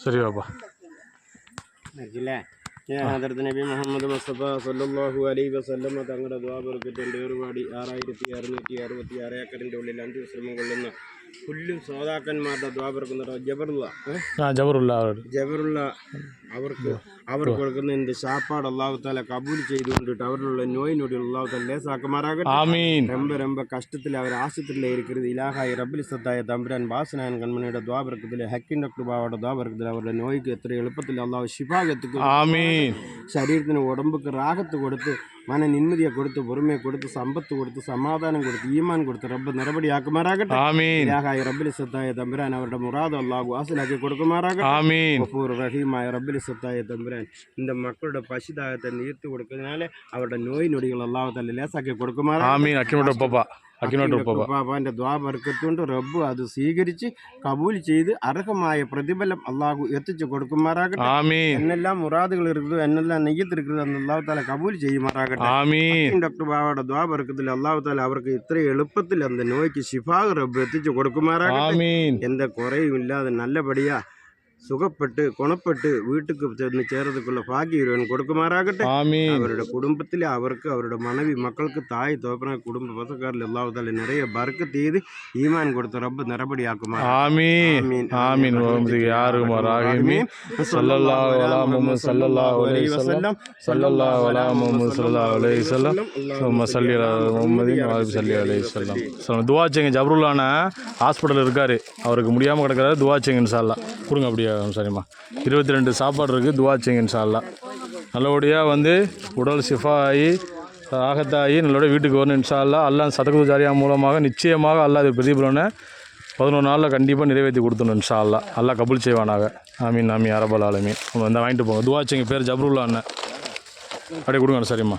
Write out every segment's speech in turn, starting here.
ശരി ബാബ ഹദർത്ത് നബി മുഹമ്മദ് മുസ്തഫ സല്ലാഹു അലൈ വസല്ലമ്മ തങ്ങളുടെ ദ്വാബർക്കറ്റ് ഒരുപാട് ആറായിരത്തി അറുന്നൂറ്റി അറുപത്തി ആറ് ഏക്കറിന്റെ ഉള്ളിൽ അഞ്ച് ശ്രമം കൊള്ളുന്ന ഫുള്ളും സോദാക്കന്മാരുടെ ദ്വാപർക്കുന്നുണ്ടോ ജബറുള്ള ആ ജബറുള്ള ജബറുള്ള അവർക്ക് അവർ കൊടുക്കുന്ന എന്റെ സാപ്പാട് അള്ളാഹുത്താല കബൂൽ ചെയ്തുകൊണ്ടിട്ട് അവരിലുള്ള നോയ് നൊടി അള്ളാഹുത്താല ലേസാക്കുമാറാകട്ടെ രംബ രംബ കഷ്ടത്തിൽ അവർ ആശുപത്രിയിലെ ഇരിക്കുന്നത് ഇലാഹായി റബ്ബിൽ സത്തായ തമ്പുരാൻ ബാസനായൻ കൺമണിയുടെ ദ്വാപർക്കത്തിൽ ഹക്കിൻ ഡോക്ടർബാവയുടെ ദ്വാപർക്കത്തിൽ അവരുടെ നോയ്ക്ക് എത്ര എളുപ്പത്തിൽ അള്ളാഹു ശിഫാഗത്ത് ശരീരത്തിന് ഉടമ്പുക്ക് റാഗത്ത് കൊടുത്ത് മന നിമ്മതിയെ കൊടുത്ത് പൊറുമയെ കൊടുത്ത് സമ്പത്ത് കൊടുത്ത് സമാധാനം കൊടുത്ത് ഈമാൻ കൊടുത്ത് റബ്ബ് നിറപടിയാക്കുമാറാകട്ടെ ஆமீன் ഇലാഹായ റബ്ബിൽ സത്തായ തമ്പുരാൻ അവരുടെ മുറാദ് അള്ളാഹു വാസിലാക്കി കൊടുക്കുമാറാകട്ടെ ஆமீன் ഗഫൂർ റഹീമായ റബ്ബിൽ സത്തായ തമ്പുരാൻ இந்த மக்களோட பசிதாகத்தை நீர்த்து கொடுக்கறதுனால அவரோட நோய் நொடிகள் அல்லாஹ் தலை லேசாக்கி കൊടുക്കുമാറാകട്ടെ ஆமீன் அக்கினோட உப்பப்பா അക്കിനോട്ട് ഉപ്പപ്പ ബാബാന്റെ ദ്വാപർക്കത്തുകൊണ്ട് റബ്ബ് അത് സ്വീകരിച്ച് കബൂൽ ചെയ്ത് അർഹമായ പ്രതിഫലം അള്ളാഹു എത്തിച്ചു കൊടുക്കുമാറാകട്ടെ ஆமீன் എന്നെല്ലാം മുറാദുകൾ ഇരിക്കുന്നതോ എന്നെല്ലാം നെയ്യത്ത് ഇരിക്കുന്നതോ എന്ന് അള്ളാഹു താല കബൂൽ ചെയ്യുമാറാകട്ടെ ஆமீன் ഡോക്ടർ ബാബയുടെ ദ്വാപർക്കത്തിൽ അള്ളാഹു താല അവർക്ക് ഇത്ര എളുപ്പത്തിൽ அந்த നോയ്ക്ക് ശിഫാഗ് റബ്ബ് എത്തിച്ചു കൊടുക്കുമാറാകട്ടെ ஆமீன் எந்த குறையும் இல்லாத நல்லபடியா சுகப்பட்டு குணப்பட்டு வீட்டுக்கு சேர்ந்து சென்று சேரதுக்குள்ள பாக்கியவன் கொடுக்குமாறாகட்ടെ അവരുടെ കുടുംബത്തിലെ അവർക്ക് അവരുടെ മനവി മക്കൾക്ക് തായ് തോപ്പന കുടുംബ പത്രക്കാരിൽ എല്ലാവരും നിറയെ ബർക്ക് ചെയ്ത് ഈമാൻ കൊടുത്ത റബ്ബ് നടപടിയാക്കുമാ துவாச்சங்க ஜபருல்லான ஹாஸ்பிட்டல் இருக்காரு. அவருக்கு முடியாமல் கிடக்கிறாரு. துவாச்சங்க சார்லாம். கொடுங்க அப்படியே. சரிம்மா. இருபத்தி ரெண்டு சாப்பாடு இருக்குது துவா செய்யுங்க இன்ஷால்லா நல்லபடியாக வந்து உடல் சிஃபா ஆகி ஆகத்தாகி நல்லபடியாக வீட்டுக்கு வரணும் இன்ஷால்லா அல்லாஹ் சதகுது ஜாரியா மூலமாக நிச்சயமாக அல்லாஹ் இது பிரதிபலனை பதினொரு நாளில் கண்டிப்பாக நிறைவேற்றி கொடுத்துணும் இன்ஷா அல்லா அல்லாஹ் கபுல் செய்வானாக. ஆமீன் ஆமீன் அரபல் ஆலமீன். உங்க வந்து வாங்கிட்டு போங்க. துவாச்சிங்க பேர் ஜப்ருல்லா அண்ணன். அப்படியே கொடுங்க சரிம்மா.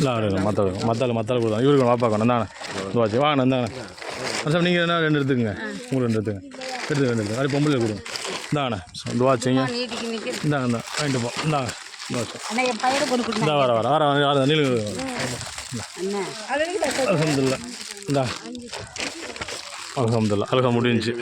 இல்லை மத்தாள் மத்தாள் கொடுங்க. இவருக்கு வாப்பாக்கணும் இந்தாண்ணே துவாச்சி வாங்க இந்தாண்ணே சார் நீங்கள் என்ன ரெண்டு எடுத்துக்கங்க. உங்களுக்கு ரெண்டு எடுத்துங்க எடுத்து ரெண்டு எடுத்துங்க அப்படியே பொம்பளை கொடுங்க. துவாச்சிங்க நீட்டிக்கு நிற்க இந்தாங்க இந்தா வாங்கிட்டு போ இந்தாங்க இந்தா வர வர வர வர அண்ணா அலமதுல்லா இந்தா அலமதுல்லா அலகம் முடிஞ்சு